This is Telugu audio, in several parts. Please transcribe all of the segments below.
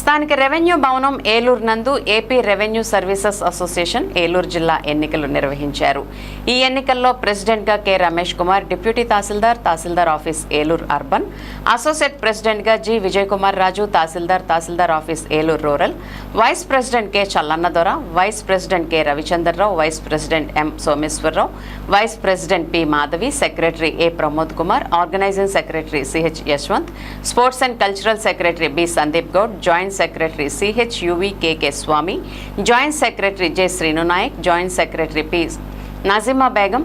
స్థానిక రెవెన్యూ భవనం ఏలూరు నందు AP revenue services association Eluru జిల్లా ఎన్నికలు నిర్వహించారు. ఈ ఎన్నికల్లో ప్రెసిడెంట్గా K. Ramesh Kumar deputy tahsildar tahsildar office Eluru urban associate ప్రెసిడెంట్గా G. Vijay Kumar Raju tahsildar tahsildar office Eluru rural vice president K. Challannadora vice president K. Ravichandra Rao vice president M. Someswara Rao vice president P. Madhavi secretary A. Pramod Kumar organising secretary CH Yashwant sports and cultural secretary B. Sandeep Goud joint joint secretary CH UV KK Swamy joint secretary J Srinu Naik joint secretary P Nazima Begum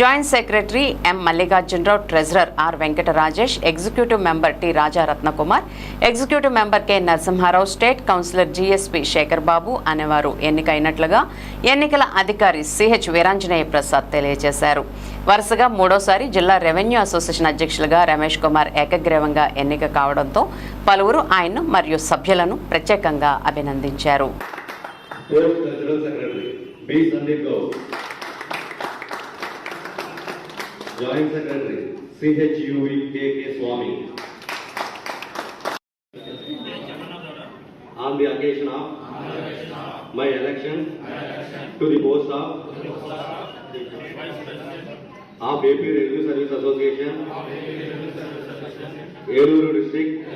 joint secretary M Mallikarjuna Rao treasurer R Venkata Rajesh executive member T Raja Ratnakumar executive member K Narasimha Rao state councillor GSP Sekhar Babu అనేవారు ఎన్నికైనట్లుగా ఎన్నికల అధికారి సిహెచ్ వీరాంజనేయ ప్రసాద్ తెలియజేశారు. వరుసగా మూడోసారి జిల్లా రెవెన్యూ అసోసియేషన్ అధ్యక్షులుగా రమేష్ కుమార్ ఏకగ్రీవంగా ఎన్నిక కావడంతో పలువురు ఆయన్ను మరియు సభ్యులను ప్రత్యేకంగా అభినందించారు. Joint Secretary, CHUVKK Swami. On the occasion of my election to the post of of AP Railway Service Association, Eruru District,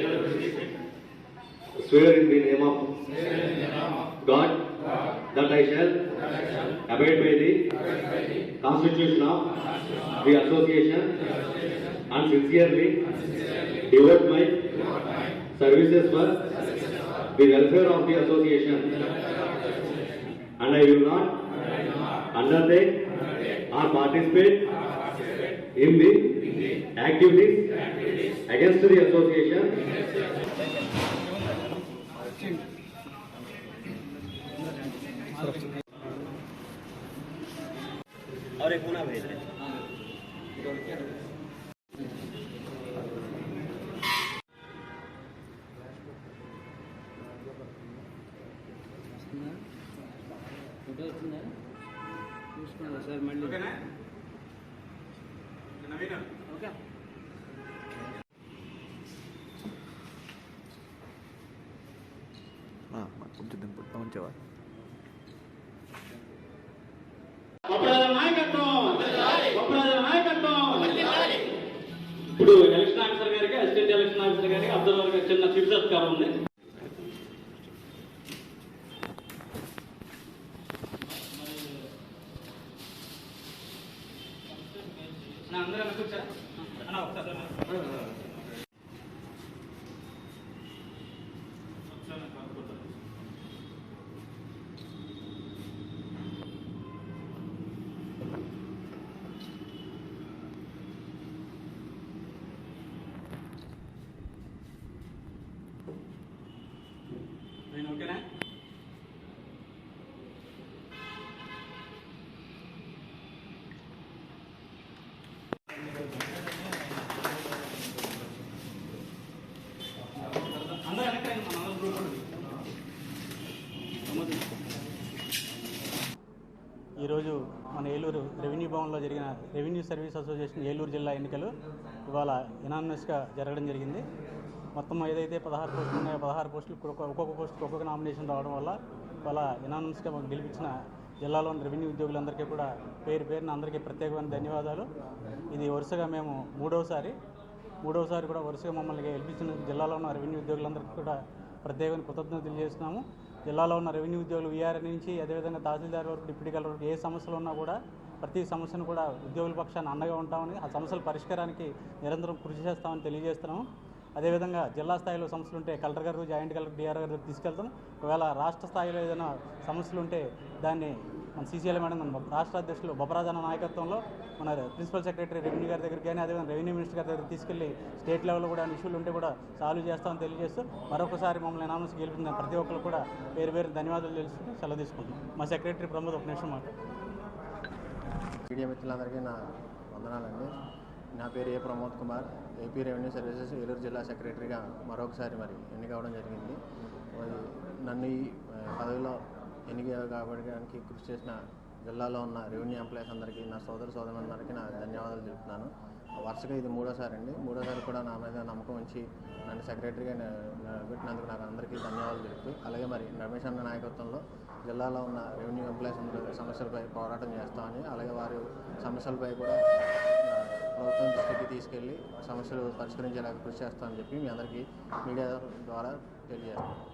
swear in the name of God. That I shall abide by the constitution of the association and sincerely devote my services for the welfare of the association and I will not undertake or participate in the activities against the association और एक गुना भेज दें ఫోటో వచ్చిందా చూసుకోండి సార్ మళ్ళీ ఓకే కొంచెం దింపు ఉంచేవా అసిస్టెంట్ ఎలక్షన్ అబ్దుల్ గారికి చిన్న చిరు సత్కారం ఉంది. అందరూ కూర్చోరా ఒకసారి నేను ఓకేనా అందరూ వెనక్కి రండి, మన అందరం గ్రూప్ ఉంది. ఈరోజు మన ఏలూరు రెవెన్యూ భవన్లో జరిగిన రెవెన్యూ సర్వీస్ అసోసియేషన్ ఏలూరు జిల్లా ఎన్నికలు ఇవాళ ఇనానమస్గా జరగడం జరిగింది. మొత్తం ఏదైతే పదహారు పోస్టులు ఉన్నాయో పదహారు పోస్టులు ఒక్కొక్క ఒక్కొక్క పోస్టుకి ఒక్కొక్క నామినేషన్ రావడం వల్ల ఇవాళ ఇనానమస్గా మాకు గెలిపించిన జిల్లాలోని రెవెన్యూ ఉద్యోగులందరికీ కూడా పేరు పేరున అందరికీ ప్రత్యేకమైన ధన్యవాదాలు. ఇది వరుసగా మేము మూడవసారి మూడవసారి కూడా వరుసగా మమ్మల్ని గెలిపించిన జిల్లాలో ఉన్న రెవెన్యూ ఉద్యోగులందరికీ కూడా ప్రత్యేకమైన కృతజ్ఞతలు తెలియజేస్తున్నాము. జిల్లాలో ఉన్న రెవెన్యూ ఉద్యోగులు వీఆర్ నుంచి అదేవిధంగా తహసీల్దార్ వరకు డిప్యూటీ కలెక్టర్ వరకు ఏ సమస్యలు ఉన్నా కూడా ప్రతి సమస్యను కూడా ఉద్యోగుల పక్షాన్ని అండగా ఉంటామని ఆ సమస్యల పరిష్కారానికి నిరంతరం కృషి చేస్తామని తెలియజేస్తున్నాము. అదేవిధంగా జిల్లా స్థాయిలో సమస్యలు ఉంటే కలెక్టర్ గారు జాయింట్ కలెక్టర్ డిఆర్ గారు తీసుకెళ్తాం. ఒకవేళ రాష్ట్ర స్థాయిలో ఏదైనా సమస్యలు ఉంటే దాన్ని మన సీసీఎల్ మేడం మన రాష్ట్ర అధ్యక్షులు బొబ్బరాజన్న నాయకత్వంలో మన ప్రిన్సిపల్ సెక్రటరీ రెవెన్యూ గారి దగ్గరికి కానీ అదేవిధంగా రెవెన్యూ మినిస్టర్ గారి దగ్గర తీసుకెళ్ళి స్టేట్ లెవెల్లో కూడా ఇష్యూలు ఉంటే కూడా సాల్వ్ చేస్తామని తెలియజేస్తూ మరొకసారి మమ్మల్ని నామస్ గెలిపిన ప్రతి ఒక్కరు కూడా వేరు వేరు ధన్యవాదాలు తెలుసుకుంటూ సెలవు తీసుకుంటాం మా సెక్రటరీ ప్రమోద్ ఒక నిమిషం మాట మీడియా మిత్రులందరికీ నా వందనాలండి. నా పేరు A Pramod Kumar AP revenue services Eluru జిల్లా సెక్రటరీగా మరొకసారి మరి ఎన్నికవడం జరిగింది. నన్ను ఈ పదవిలో ఎన్నిక కాబడడానికి కృషి చేసిన జిల్లాలో ఉన్న రెవెన్యూ ఎంప్లాయీస్ అందరికీ నా సోదర సోదరులందరికీ నా ధన్యవాదాలు చెప్తున్నాను వరుసగా ఇది మూడోసారి అండి మూడోసారి కూడా నా మీద నమ్మకం ఉంచి నన్ను సెక్రటరీగా పెట్టినందుకు నాకు అందరికీ ధన్యవాదాలు తెలుపుతూ అలాగే మరి రమేష్ అన్న నాయకత్వంలో జిల్లాలో ఉన్న రెవెన్యూ ఎంప్లాయీస్ అందరూ సమస్యలపై పోరాటం చేస్తామని అలాగే వారి సమస్యలపై కూడా ప్రభుత్వం దృష్టికి తీసుకెళ్ళి సమస్యలు పరిష్కరించేలాగా కృషి చేస్తామని చెప్పి మీ అందరికీ మీడియా ద్వారా తెలియజేస్తాం